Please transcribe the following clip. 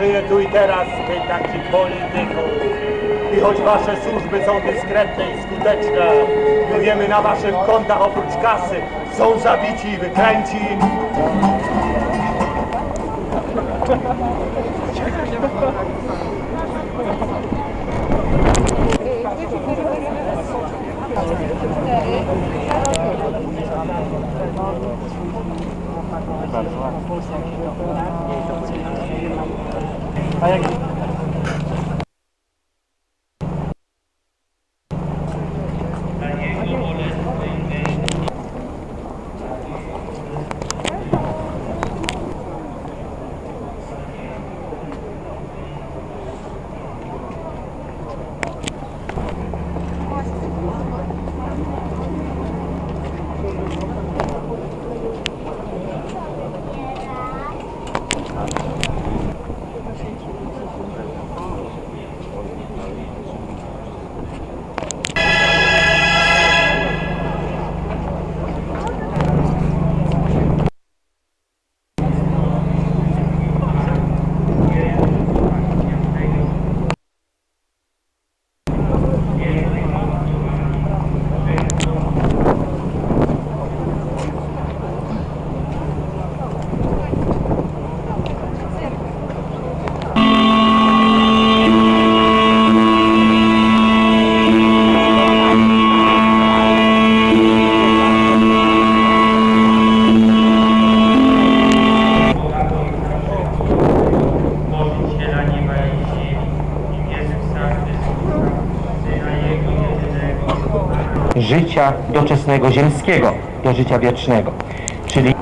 żyje tu i teraz tych takich polityków. I choć wasze służby są dyskretne i skuteczne, my wiemy na waszych kontach oprócz kasy są zabici i wykręci. 다양해. Życia doczesnego ziemskiego do życia wiecznego. Czyli